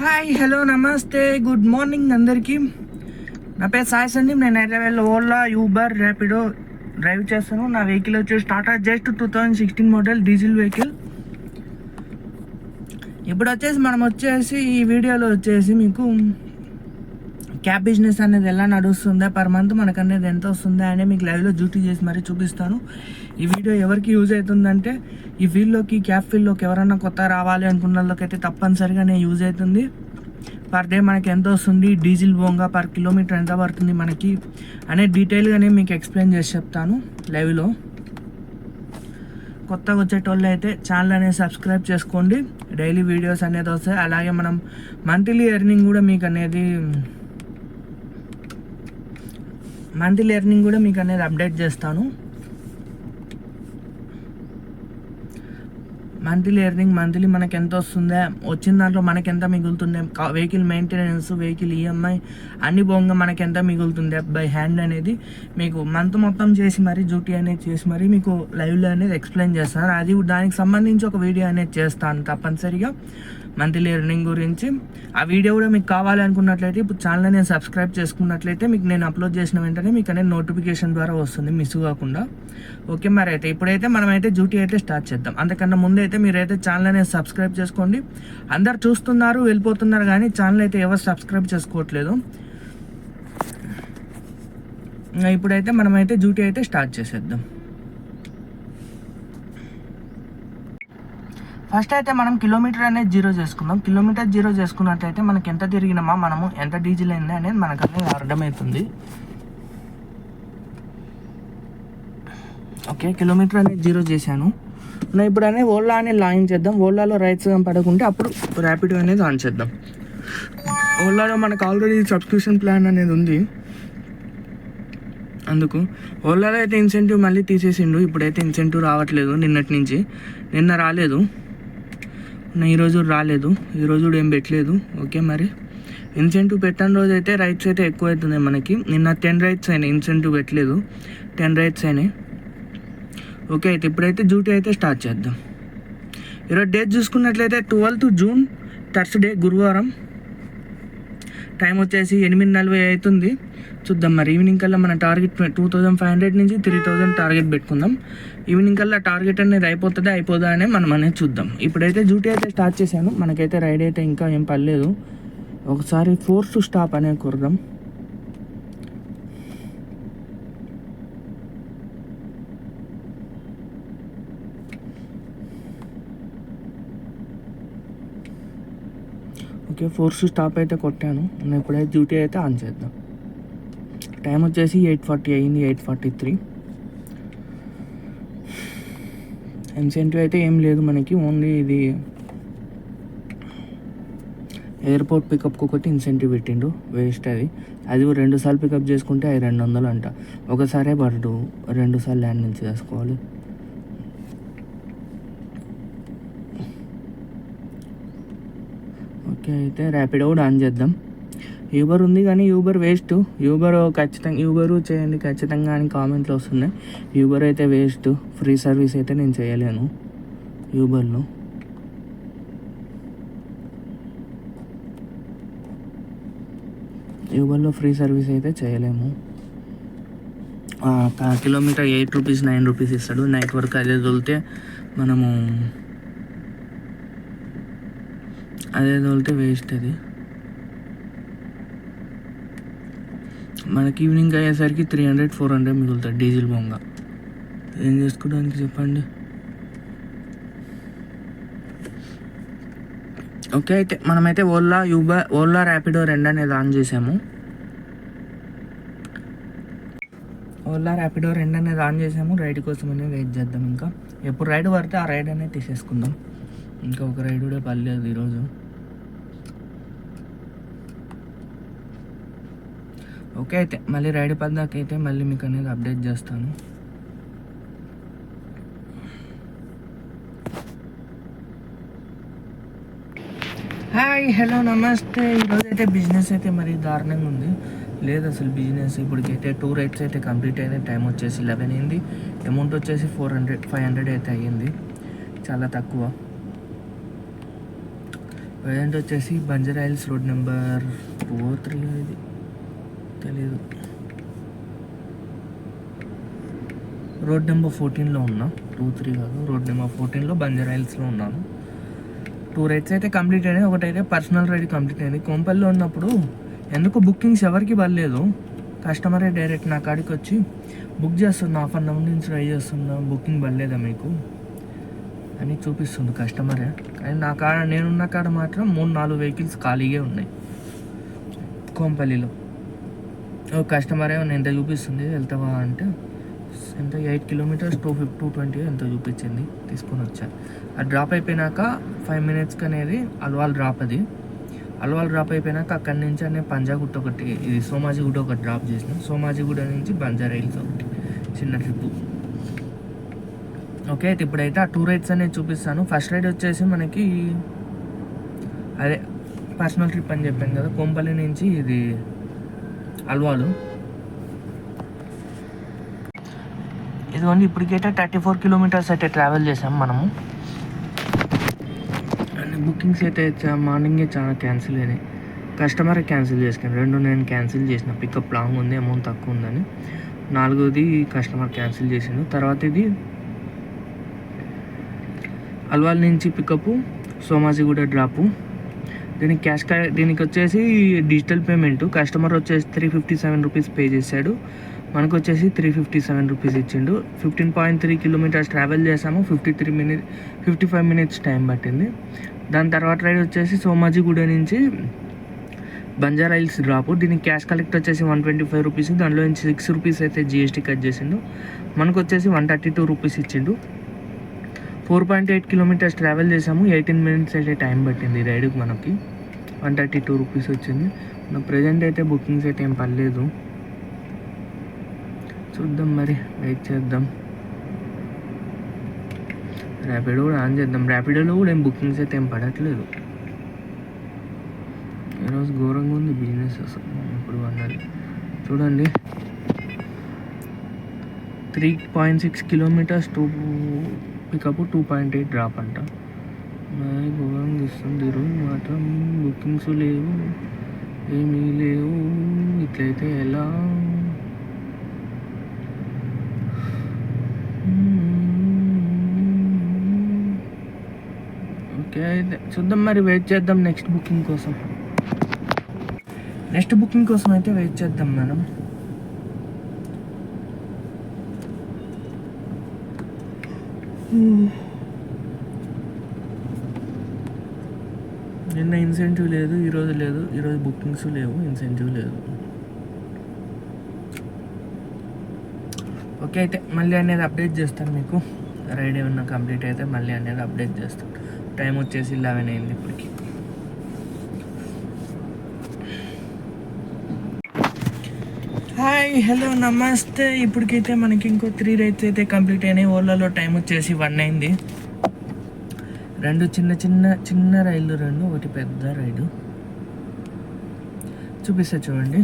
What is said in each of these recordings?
Hi hello నమస్తే. Good morning అందరికీ. నా పేరు సాయి సందీప్. నేను హైదరాబాద్లో ఓలా యూబర్ ర్యాపిడో డ్రైవ్ చేస్తాను. నా వెహికల్ వచ్చేసి Tata just two thousand sixteen model diesel vehicle ఇప్పుడు వచ్చేసి మనం వచ్చేసి ఈ వీడియోలో వచ్చేసి మీకు క్యాబ్ బిజినెస్ అనేది ఎలా నడుస్తుందా పర్ మంత్ మనకు అనేది ఎంత వస్తుందా అని మీకు లైవ్లో డ్యూటీ చేసి మరీ చూపిస్తాను. ఈ వీడియో ఎవరికి యూజ్ అవుతుందంటే ఈ ఫీల్డ్లోకి క్యాబ్ ఫీల్డ్లోకి ఎవరైనా కొత్త రావాలి అనుకున్న వాళ్ళకైతే తప్పనిసరిగానే యూజ్ అవుతుంది. పర్ డే మనకి ఎంత వస్తుంది? డీజిల్ బోంగా పర్ కిలోమీటర్ ఎంత పడుతుంది మనకి? అనే డీటెయిల్గానే మీకు ఎక్స్ప్లెయిన్ చేసి చెప్తాను లైవ్లో కొత్తగా వచ్చేటోళ్ళు అయితే ఛానల్ అనేది సబ్స్క్రైబ్ చేసుకోండి. డైలీ వీడియోస్ అనేది వస్తాయి. అలాగే మనం మంత్లీ ఎర్నింగ్ కూడా మీకు అనేది మంత్లీ ఎర్నింగ్ కూడా మీకు అనేది అప్డేట్ చేస్తాను. మంత్లీ ఎర్నింగ్ మంత్లీ మనకి ఎంత వస్తుందా వచ్చిన దాంట్లో మనకి ఎంత మిగులుతుంది వెహికల్ మెయింటెనెన్స్ వెహికల్ ఈఎంఐ అన్ని పోగా మనకి ఎంత మిగులుతుంది బై హ్యాండ్ అనేది? మీకు మంత్ మొత్తం చేసి మరి డ్యూటీ అనేది చేసి మరి మీకు లైవ్లో అనేది ఎక్స్ప్లెయిన్ చేస్తాను. అది దానికి సంబంధించి ఒక వీడియో అనేది చేస్తాను తప్పనిసరిగా. మంత్లీ ఎర్నింగ్ గురించి. ఆ వీడియో కూడా మీకు కావాలి అనుకున్నట్లయితే ఇప్పుడు ఛానల్ నేను సబ్స్క్రైబ్ చేసుకున్నట్లయితే మీకు నేను అప్లోడ్ చేసిన వెంటనే మీకు అనేది నోటిఫికేషన్ ద్వారా వస్తుంది మిస్ కాకుండా. ఓకే మరి అయితే ఇప్పుడైతే మనం అయితే డ్యూటీ అయితే స్టార్ట్ చేద్దాం. అంతకన్నా ముందు అయితే మీరైతే ఛానల్ అనేది సబ్స్క్రైబ్ చేసుకోండి. అందరు చూస్తున్నారు వెళ్ళిపోతున్నారు కానీ ఛానల్ అయితే ఎవరు సబ్స్క్రైబ్ చేసుకోవట్లేదు. ఇప్పుడైతే మనమైతే డ్యూటీ అయితే స్టార్ట్ చేసేద్దాం. ఫస్ట్ అయితే మనం కిలోమీటర్ అనేది జీరో చేసుకుందాం. కిలోమీటర్ జీరో చేసుకున్నట్లయితే మనకి ఎంత తిరిగినామా మనము ఎంత డీజిల్ అయింది అనేది మనకు అనేది అర్థమవుతుంది. ఓకే కిలోమీటర్ అనేది జీరో చేశాను. నేను ఇప్పుడు అనేది ఓలా అనేది లాగిన్ చేద్దాం. ఓలాలో రైట్స్ పడకుంటే అప్పుడు ర్యాపిడో అనేది ఆన్ చేద్దాం. ఓలాలో మనకు ఆల్రెడీ సబ్స్క్రిప్షన్ ప్లాన్ అనేది ఉంది. అందుకు ఓలాలో అయితే ఇన్సెంటివ్ మళ్ళీ తీసేసిండు. ఇప్పుడైతే ఇన్సెంటివ్ రావట్లేదు నిన్నటి నుంచి. నిన్న రాలేదు. ఈరోజు రాలేదు. ఈరోజు కూడా ఏం పెట్టలేదు. ఓకే మరి. ఇన్సెంటివ్ పెట్టిన రోజు అయితే రైట్స్ అయితే ఎక్కువ అవుతుంది మనకి. నిన్న టెన్ రైట్స్ అయినాయి. ఇన్సెంటివ్ పెట్టలేదు. టెన్ రైట్స్ అయినాయి. ఓకే అయితే ఇప్పుడైతే డ్యూటీ అయితే స్టార్ట్ చేద్దాం. ఈరోజు డేట్ చూసుకున్నట్లయితే ట్వెల్త్ జూన్ థర్స్డే గురువారం. టైం వచ్చేసి ఎనిమిది నలభై అవుతుంది. చూద్దాం మరి. ఈవినింగ్ కల్లా మన target two thousand five hundred నుంచి త్రీ థౌజండ్ టార్గెట్ పెట్టుకుందాం. ఈవినింగ్ కల్లా టార్గెట్ అనేది అయిపోతుందా అయిపోదా అనే మనం అనేది చూద్దాం. ఇప్పుడైతే డ్యూటీ అయితే స్టార్ట్ చేశాను. మనకైతే రైడ్ అయితే ఇంకా ఏం పర్లేదు ఒకసారి ఫోర్స్ స్టాప్ అనేది కురదాం ఓకే ఫోర్స్ స్టాప్ అయితే కొట్టాను. నేను ఇప్పుడైతే డ్యూటీ అయితే ఆన్ చేద్దాం. టైం వచ్చేసి ఎయిట్ ఫార్టీ అయింది ఎయిట్ ఫార్టీ త్రీ. ఇన్సెంటివ్ అయితే ఏం లేదు మనకి ఓన్లీ ఇది ఎయిర్పోర్ట్ పికప్కి ఒకటి ఇన్సెంటివ్ పెట్టిండు వేస్ట్ అది. అది రెండు సార్లు పికప్ చేసుకుంటే అది రెండు వందలు అంట. ఒకసారే పడదు రెండు సార్లు ల్యాండ్ నుంచి చేసుకోవాలి ఓకే అయితే ర్యాపిడో కూడా ఆన్ చేద్దాం. యూబర్ ఉంది కానీ యూబర్ వేస్ట్ యూబర్ ఖచ్చితంగా యూబర్ చేయండి ఖచ్చితంగా అని కామెంట్లు వస్తున్నాయి. యూబర్ అయితే వేస్ట్ ఫ్రీ సర్వీస్ అయితే నేను చేయలేను. యూబర్లో యూబర్లో ఫ్రీ సర్వీస్ అయితే చేయలేము. Kilometre eight rupees nine rupees ఇస్తాడు. నైట్ వరకు అదే తోలితే మనము అదే తోలితే వేస్ట్ అది. మనకి ఈవినింగ్ అయ్యేసరికి త్రీ హండ్రెడ్ ఫోర్ హండ్రెడ్ మిగులుతుంది డీజిల్ బొంగ. ఏం చేసుకోవడానికి చెప్పండి? ఓకే అయితే మనమైతే ఓలా యూబర్ ఓలా ర్యాపిడో రెండు అనేది ఆన్ చేసాము. ఓలా ర్యాపిడో రెండు అనేది ఆన్ చేసాము. రైడ్ కోసం అనేది వెయిట్ చేద్దాం ఇంకా. ఎప్పుడు రైడ్ పడితే ఆ రైడ్ అనేది తీసేసుకుందాం. ఇంకా ఒక రైడ్ కూడా పర్లేదు ఈరోజు. ఓకే అయితే మళ్ళీ రైడ్ పద్దాక అయితే మళ్ళీ మీకు అనేది అప్డేట్ చేస్తాను. హాయ్ హలో నమస్తే. ఈరోజు అయితే బిజినెస్ అయితే మరి దారుణంగా ఉంది. లేదు అసలు బిజినెస్ ఇప్పటికైతే టూ రైడ్స్ అయితే కంప్లీట్ అయిన టైం వచ్చేసి లెవెన్ అయింది. అమౌంట్ వచ్చేసి ఫోర్ హండ్రెడ్ ఫైవ్ హండ్రెడ్ అయితే అయ్యింది. చాలా తక్కువ. ప్రజెంట్ వచ్చేసి Banjara Hills road number four three ఇది. తెలీదు. రోడ్ నెంబర్ ఫోర్టీన్లో ఉన్నా. టూ త్రీ కాదు. రోడ్ నెంబర్ ఫోర్టీన్లో బంజారా హిల్స్లో ఉన్నాను. టూ రైడ్స్ అయితే కంప్లీట్ అయినాయి. ఒకటైతే పర్సనల్ రైడ్ కంప్లీట్ అయింది. కోంపల్లిలో ఉన్నప్పుడు ఎందుకు బుకింగ్స్ ఎవరికి పర్లేదు కస్టమరే డైరెక్ట్ నా కాడికి వచ్చి బుక్ చేస్తున్నా హాఫ్ అన్ అవర్ నుంచి ట్రై చేస్తున్నా బుకింగ్ పర్లేదా మీకు? అని చూపిస్తుంది కస్టమరే. కానీ నా కాడ నేనున్న కాడ మాత్రం మూడు నాలుగు వెహికల్స్ ఖాళీగా ఉన్నాయి. కోంపల్లిలో. ఓ కస్టమర్ ఏమన్నా ఎంత చూపిస్తుంది వెళ్తావా? అంటే ఎంత? Eight kilometres two fifty two twenty ఎంత చూపించింది? తీసుకొని వచ్చాను ఆ డ్రాప్ అయిపోయినాక ఫైవ్ మినిట్స్కి అనేది అల్వాల్ డ్రాప్ అది. అల్వాల్ డ్రాప్ అయిపోయినాక అక్కడి నుంచి అనే పంజాగుట్ట ఒకటి ఇది సోమాజిగూడ ఒకటి డ్రాప్ చేసిన సోమాజిగూడ నుంచి బంజారా హిల్స్ ఒకటి. చిన్న ట్రిప్ ఓకే అయితే ఇప్పుడైతే ఆ టూ రైడ్స్ అనేది చూపిస్తాను. ఫస్ట్ రైడ్ వచ్చేసి మనకి అదే పర్సనల్ ట్రిప్ అని చెప్పాను కదా కొంపల్లి నుంచి ఇది అల్వాలు. ఇదిగోండి ఇప్పటికైతే థర్టీ ఫోర్ కిలోమీటర్స్ అయితే ట్రావెల్ చేసాం మనము. అండ్ బుకింగ్స్ అయితే మార్నింగే చాలా క్యాన్సిల్ అయినాయి. కస్టమర్ క్యాన్సిల్ చేసుకుని రెండు నేను క్యాన్సిల్ చేసిన. పికప్ లాంగ్ ఉంది అమౌంట్ తక్కువ ఉందని. నాలుగోది కస్టమర్ క్యాన్సిల్ చేసిండు. తర్వాత ఇది అల్వాల్ నుంచి పికప్ సోమాజిగూడ డ్రాపు దీనికి క్యాష్ దీనికి వచ్చేసి డిజిటల్ పేమెంట్ కస్టమర్ వచ్చేసి three fifty seven rupees pay చేశాడు. మనకు వచ్చేసి త్రీ ఫిఫ్టీ సెవెన్ రూపీస్ ఇచ్చిండు. Fifteen point three kilometres travel చేసాము fifty three minute fifty five minutes time పట్టింది. దాని తర్వాత రైడ్ వచ్చేసి సోమాజిగూడ నుంచి బంజారా హిల్స్ డ్రాప్ దీనికి క్యాష్ కలెక్ట్ వచ్చేసి వన్ ట్వంటీ ఫైవ్ రూపీస్ దానిలో నుంచి సిక్స్ రూపీస్ అయితే జిఎస్టీ కట్ చేసిండు. మనకు వచ్చేసి వన్ థర్టీ టూ రూపీస్ ఇచ్చిండు. Four point eight kilometres travel చేసాము ఎయిటీన్ మినిట్స్ అయితే టైం పట్టింది రైడ్కి మనకి. వన్ థర్టీ టూ రూపీస్ వచ్చింది. మన ప్రజెంట్ అయితే బుకింగ్స్ అయితే ఏం పర్లేదు. చూద్దాం మరి వెయిట్ చేద్దాం. ర్యాపిడో కూడా ఆన్ చేద్దాం. ర్యాపిడోలో కూడా ఏం బుకింగ్స్ అయితే ఏం పడట్లేదు. ఈరోజు ఘోరంగా ఉంది బిజినెస్ అసలు. ఇప్పుడు అన్నది. చూడండి. Three point six kilometres two pickup two point eight drop అంట. మరి ఇస్తుంది ఈరోజు మాత్రం బుకింగ్స్ లేవు ఏమీ లేవు ఇట్లయితే ఎలా? ఓకే అయితే చూద్దాం మరి వెయిట్ చేద్దాం నెక్స్ట్ బుకింగ్ కోసం. నెక్స్ట్ బుకింగ్ కోసం అయితే వెయిట్ చేద్దాం మనం నిన్న ఇన్సెంటివ్ లేదు ఈరోజు లేదు ఈరోజు బుకింగ్స్ లేవు ఇన్సెంటివ్ లేదు. ఓకే అయితే మళ్ళీ అనేది అప్డేట్ చేస్తాను మీకు. రైడ్ ఏమన్నా కంప్లీట్ అయితే మళ్ళీ అనేది అప్డేట్ చేస్తాను. టైం వచ్చేసి లెవెన్ అయింది ఇప్పటికి. హాయ్ హలో నమస్తే ఇప్పటికైతే మనకి ఇంకో త్రీ రైడ్స్ అయితే కంప్లీట్ అయినాయి. ఓలాలో టైం వచ్చేసి వన్ అయింది. రెండు చిన్న చిన్న చిన్న రైళ్ళు రెండు ఒకటి పెద్ద రైడు. చూపిస్తా చూడండి.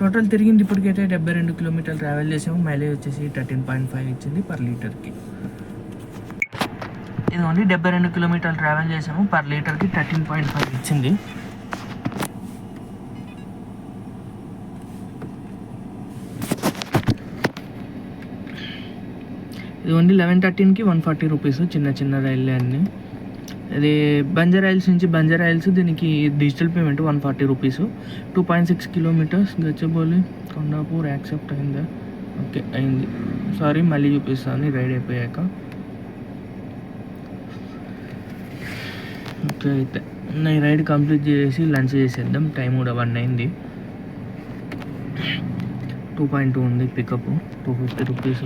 టోటల్ తిరిగింది ఇప్పటికైతే డెబ్బై రెండు కిలోమీటర్లు ట్రావెల్ చేసాము. మైలేజ్ వచ్చేసి థర్టీన్ పాయింట్ ఫైవ్ ఇచ్చింది పర్ లీటర్కి ఇదిగోండి డెబ్బై రెండు కిలోమీటర్లు ట్రావెల్ చేసాము. పర్ లీటర్కి థర్టీన్ పాయింట్ ఫైవ్ ఇచ్చింది. ఇది ఓన్లీ లెవెన్ థర్టీన్కి వన్ ఫార్టీ రూపీస్ చిన్న చిన్న రైళ్ళే అన్ని. ఇది బంజర్ హిల్స్ నుంచి బంజర్ హిల్స్ దీనికి digital payment one forty rupees two point six kilometres Gachibowli Kondapur accept అయిందా? ఓకే అయింది. సారీ మళ్ళీ చూపిస్తాను. రైడ్ అయిపోయాక. ఓకే అయితే నా రైడ్ కంప్లీట్ చేసి లంచ్ చేసేద్దాం. టైం కూడా వన్ అయింది. టూ పాయింట్ టూ ఉంది pickup two fifty rupees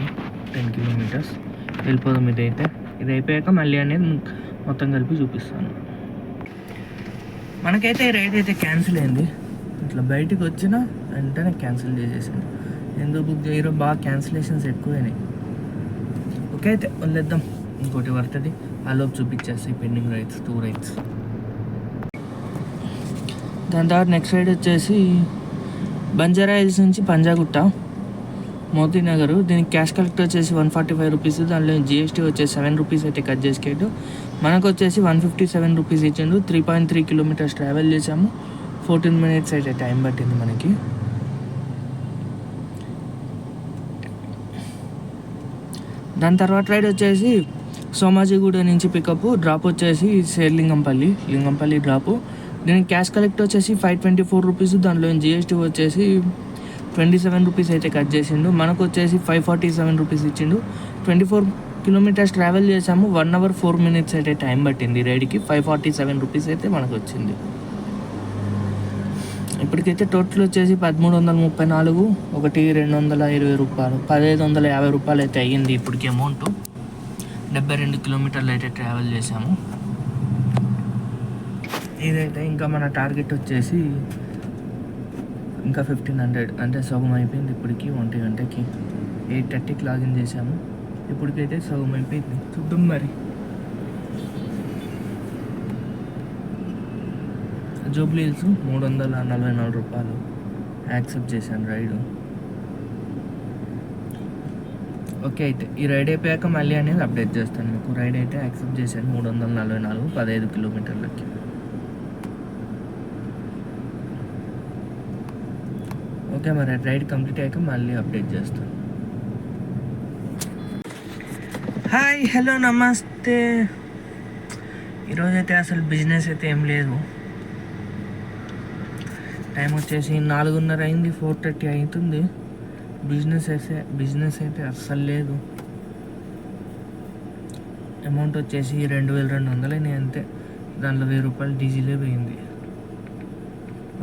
ten kilometres. వెళ్ళిపోదాం ఇదైతే. ఇది అయిపోయాక మళ్ళీ అనేది మొత్తం కలిపి చూపిస్తాను. మనకైతే ఈ రైడ్ అయితే క్యాన్సిల్ అయింది. ఇట్లా బయటికి వచ్చిన వెంటనే క్యాన్సిల్ చేసేసాను. ఎందుకు బుక్ చేయరో? బాగా క్యాన్సిలేషన్స్ ఎక్కువైనాయి. ఓకే అయితే వదిలేద్దాం. ఇంకోటి పడుతుంది ఆలోపు చూపించేస్తాయి పెండింగ్ రైడ్స్ టూ రైడ్స్ దాని తర్వాత నెక్స్ట్ రైడ్ వచ్చేసి బంజారా హిల్స్ నుంచి పంజాగుట్ట. మోతీ నగర్ దీనికి క్యాష్ కలెక్ట్ వచ్చేసి వన్ ఫార్టీ ఫైవ్ రూపీస్ దాంట్లో జిఎస్టీ వచ్చేసి సెవెన్ రూపీస్ అయితే కట్ చేసుకేటు మనకు వచ్చేసి వన్ ఫిఫ్టీ సెవెన్ రూపీస్ ఇచ్చిండు. Three point three kilometres travel చేసాము ఫోర్టీన్ మినిట్స్ అయితే టైం పట్టింది మనకి. దాని తర్వాత రైడ్ వచ్చేసి సోమాజిగూడ నుంచి పికప్ డ్రాప్ వచ్చేసి శేర్లింగంపల్లి లింగంపల్లి డ్రాప్ దీనికి క్యాష్ కలెక్ట్ వచ్చేసి ఫైవ్ ట్వంటీ ఫోర్ రూపీస్ దాంట్లో జిఎస్టీ వచ్చేసి ట్వంటీ సెవెన్ రూపీస్ అయితే కట్ చేసిండు. మనకు వచ్చేసి ఫైవ్ ఫార్టీ సెవెన్ రూపీస్ ఇచ్చిండు. ట్వంటీ ఫోర్ కిలోమీటర్స్ ట్రావెల్ చేసాము. వన్ అవర్ ఫోర్ మినిట్స్ అయితే టైం పట్టింది రైడ్కి ఫైవ్ ఫార్టీ సెవెన్ రూపీస్ అయితే మనకు వచ్చింది ఇప్పటికైతే టోటల్ వచ్చేసి పదమూడు వందల ముప్పై నాలుగు ఒకటి రెండు వందల ఇరవై రూపాయలు పదహైదు వందల యాభై రూపాయలు అయితే అయ్యింది ఇప్పటికి అమౌంట్ డెబ్బై రెండు కిలోమీటర్లు అయితే ట్రావెల్ చేసాము. ఇదైతే ఇంకా మన టార్గెట్ వచ్చేసి ఇంకా ఫిఫ్టీన్ హండ్రెడ్ అంటే సగం అయిపోయింది ఇప్పటికి ఒంటి గంటకి. ఎయిట్ థర్టీకి లాగిన్ చేసాము ఇప్పటికైతే సగం అయిపోయింది. చూద్దాం మరి. జూబ్లీ హిల్స్ మూడు వందల నలభై నాలుగు రూపాయలు. యాక్సెప్ట్ చేశాను రైడు. ఓకే అయితే ఈ రైడ్ అయిపోయాక మళ్ళీ అనేది అప్డేట్ చేస్తాను మీకు. రైడ్ అయితే యాక్సెప్ట్ చేశాను మూడు వందల నలభై నాలుగు పదహైదు కిలోమీటర్లకి. ఓకే మరి రైడ్ కంప్లీట్ అయ్యాక మళ్ళీ అప్డేట్ చేస్తాను హాయ్ హలో నమస్తే. ఈరోజైతే అసలు బిజినెస్ అయితే ఏం లేదు. టైం వచ్చేసి నాలుగున్నర అయింది ఫోర్ థర్టీ అవుతుంది బిజినెస్ అయితే బిజినెస్ అయితే అస్సలు లేదు. అమౌంట్ వచ్చేసి రెండు వేల రెండు వందలైనాయి అంతే. దాంట్లో వెయ్యి రూపాయలు డీజిలే పోయింది.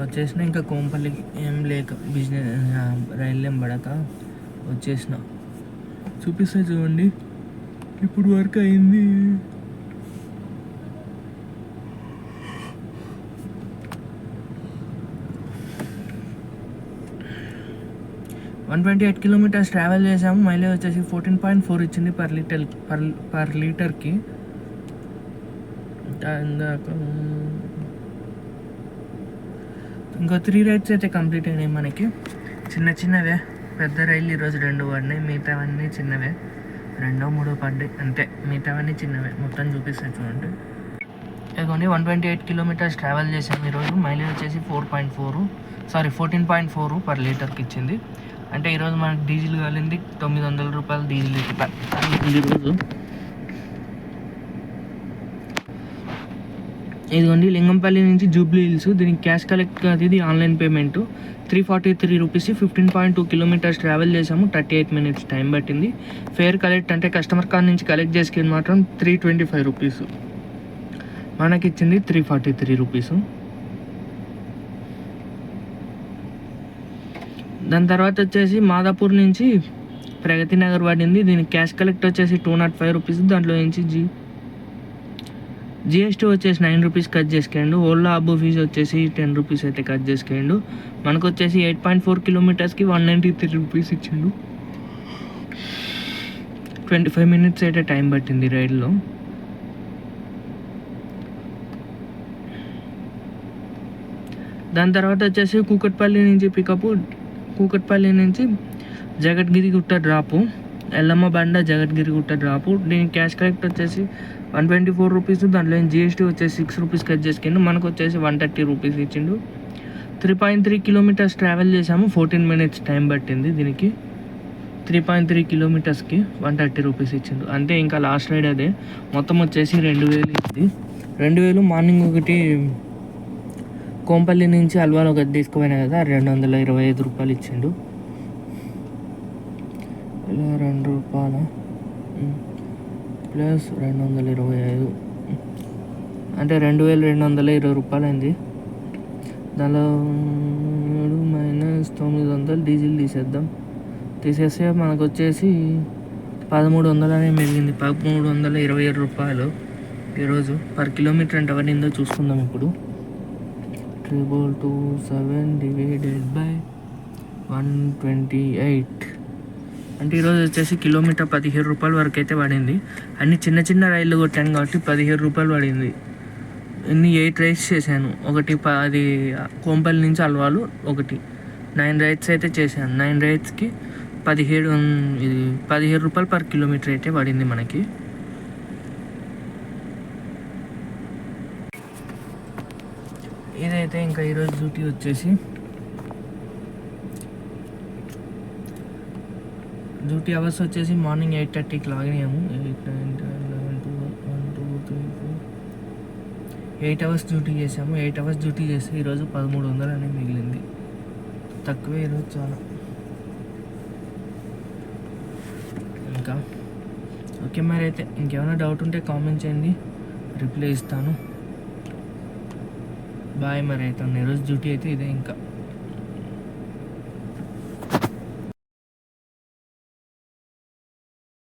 వచ్చేసిన ఇంకా కోంపల్లికి ఏం లేక బిజినెస్ రైలు ఏం పడక వచ్చేసిన. చూపిస్తా చూడండి. ఇప్పుడు వర్క్ అయింది. One twenty eight kilometres travel చేసాము మైలేజ్ వచ్చేసి ఫోర్టీన్ పాయింట్ ఫోర్ ఇచ్చింది పర్ లీటర్ పర్ పర్ లీటర్కి. ఇంకా ఇందాక ఇంకో త్రీ రైడ్స్ అయితే కంప్లీట్ అయినాయి మనకి. చిన్న చిన్నవే. పెద్ద రైళ్ళు ఈరోజు రెండు పడినాయి. మిగతావన్నీ చిన్నవే. రెండో మూడో పడ్డాయి. అంతే. మిగతావన్నీ చిన్నవే. మొత్తం చూపిస్తాను చూడండి. ఇదిగోండి one twenty eight kilometres travel చేసాము ఈరోజు. మైలేజ్ వచ్చేసి four point four sorry fourteen point four per లీటర్కి ఇచ్చింది. అంటే ఈరోజు మనకి డీజిల్ కాలింది తొమ్మిది వందల రూపాయలు డీజిల్ అయితే ఈరోజు ఇదిగోండి లింగంపల్లి నుంచి జూబ్లీ హిల్స్. దీనికి క్యాష్ కలెక్ట్ కాదు ఇది online payment. Three forty three rupees fifteen point two kilometres travel చేసాము థర్టీ ఎయిట్ మినిట్స్ టైం పట్టింది. ఫేర్ కలెక్ట్ అంటే కస్టమర్ కార్ నుంచి కలెక్ట్ చేసుకుని మాత్రం త్రీ ట్వంటీ ఫైవ్ రూపీస్. మనకి ఇచ్చింది త్రీ ఫార్టీ త్రీ రూపీస్. దాని తర్వాత వచ్చేసి మాదాపూర్ నుంచి ప్రగతి నగర్ పడింది. దీనికి క్యాష్ కలెక్ట్ వచ్చేసి టూ నాట్ ఫైవ్ రూపీస్. దాంట్లో నుంచి జీ జిఎస్టీ వచ్చేసి నైన్ రూపీస్ కట్ చేసుకోండు ఓలా అబ్బు ఫీజు వచ్చేసి టెన్ రూపీస్ అయితే కట్ చేసుకోండు మనకు వచ్చేసి ఎయిట్ పాయింట్ ఫోర్ కిలోమీటర్స్కి వన్ నైంటీ త్రీ రూపీస్ ఇచ్చిండు. ట్వంటీ ఫైవ్ మినిట్స్ అయితే టైం పట్టింది రైడ్లో దాని తర్వాత వచ్చేసి కూకట్పల్లి నుంచి పికప్ కూకట్పల్లి నుంచి జగద్గిరి గుట్ట డ్రాపు ఎల్లమ్మ బండ జగద్గిరి గుట్ట డ్రాపు దీని క్యాష్ కలెక్ట్ వచ్చేసి వన్ ట్వంటీ ఫోర్ రూపీస్ దాంట్లో జిఎస్టీ వచ్చేసి సిక్స్ రూపీస్ కట్ చేసుకుండు. మనకు వచ్చేసి వన్ థర్టీ రూపీస్ ఇచ్చిండు. Three point three kilometres travel చేసాము ఫోర్టీన్ మినిట్స్ టైం పట్టింది దీనికి. త్రీ పాయింట్ త్రీ కిలోమీటర్స్కి వన్ థర్టీ రూపీస్ ఇచ్చిండు. అంటే ఇంకా లాస్ట్ రైడ్ అదే. మొత్తం వచ్చేసి రెండు వేలు ఇచ్చింది రెండు వేలు మార్నింగ్ ఒకటి కోంపల్లి నుంచి అల్వాలో ఒకటి తీసుకుపోయినా కదా రెండు వందల ఇరవై ఐదు రూపాయలు ఇచ్చిండు. ఇలా రెండు రూపాయల? ప్లస్ రెండు వందల ఇరవై ఐదు అంటే రెండు వేల రెండు వందల ఇరవై రూపాయలు అయింది దానిలో ఏడు మైనస్ తొమ్మిది వందలు డీజిల్ తీసేద్దాం. తీసేస్తే మనకు వచ్చేసి పదమూడు వందలనే మిగిలింది పదమూడు వందల ఇరవై ఏడు రూపాయలు ఈరోజు. పర్ కిలోమీటర్ ఎంత పడిందో చూసుకుందాం ఇప్పుడు. Triple two seven divided by one twenty eight. అంటే ఈరోజు వచ్చేసి కిలోమీటర్ పదిహేడు రూపాయల వరకు అయితే పడింది. అన్ని చిన్న చిన్న రైళ్ళు కొట్టాను కాబట్టి పదిహేడు రూపాయలు పడింది. ఎన్ని ఎయిట్ రైడ్స్ చేశాను. ఒకటి ప- అది కోంపల్లి నుంచి అల్వాలు ఒకటి. నైన్ రైడ్స్ అయితే చేశాను. నైన్ రైడ్స్కి పదిహేడు ఇది పదిహేడు రూపాయలు పర్ కిలోమీటర్ అయితే పడింది మనకి. ఇదైతే ఇంకా ఈరోజు డ్యూటీ వచ్చేసి డ్యూటీ అవర్స్ వచ్చేసి మార్నింగ్ ఎయిట్ థర్టీకి లాగిన్ అయ్యాము eight nine ten eleven two one two three four. Eight hours duty చేసాము ఎయిట్ అవర్స్ డ్యూటీ చేస్తే ఈరోజు పదమూడు వందలు అనేది మిగిలింది. తక్కువే ఈరోజు చాలా. ఇంకా? ఓకే మరి అయితే ఇంకేమైనా డౌట్ ఉంటే కామెంట్ చేయండి. రిప్లై ఇస్తాను. బాయ్ మరి అయితే ఈరోజు డ్యూటీ అయితే ఇదే ఇంకా.